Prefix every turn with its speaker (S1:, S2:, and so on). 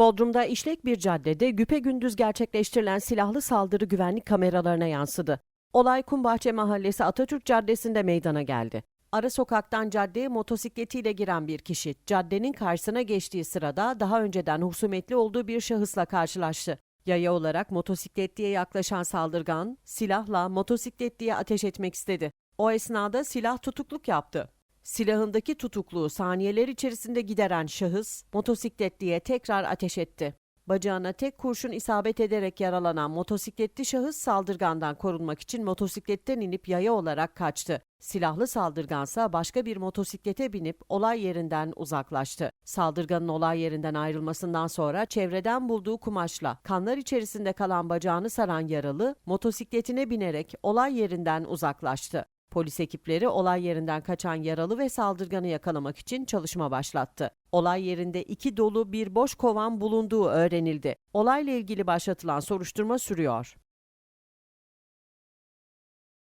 S1: Bodrum'da işlek bir caddede güpegündüz gerçekleştirilen silahlı saldırı güvenlik kameralarına yansıdı. Olay Kumbahçe Mahallesi Atatürk Caddesi'nde meydana geldi. Ara sokaktan caddeye motosikletiyle giren bir kişi caddenin karşısına geçtiği sırada daha önceden husumetli olduğu bir şahısla karşılaştı. Yaya olarak motosikletliye yaklaşan saldırgan silahla motosikletliye ateş etmek istedi. O esnada silah tutukluk yaptı. Silahındaki tutukluğu saniyeler içerisinde gideren şahıs motosikletliye tekrar ateş etti. Bacağına tek kurşun isabet ederek yaralanan motosikletli şahıs saldırgandan korunmak için motosikletten inip yaya olarak kaçtı. Silahlı saldırgansa başka bir motosiklete binip olay yerinden uzaklaştı. Saldırganın olay yerinden ayrılmasından sonra çevreden bulduğu kumaşla kanlar içerisinde kalan bacağını saran yaralı motosikletine binerek olay yerinden uzaklaştı. Polis ekipleri olay yerinden kaçan yaralı ve saldırganı yakalamak için çalışma başlattı. Olay yerinde iki dolu bir boş kovan bulunduğu öğrenildi. Olayla ilgili başlatılan soruşturma sürüyor.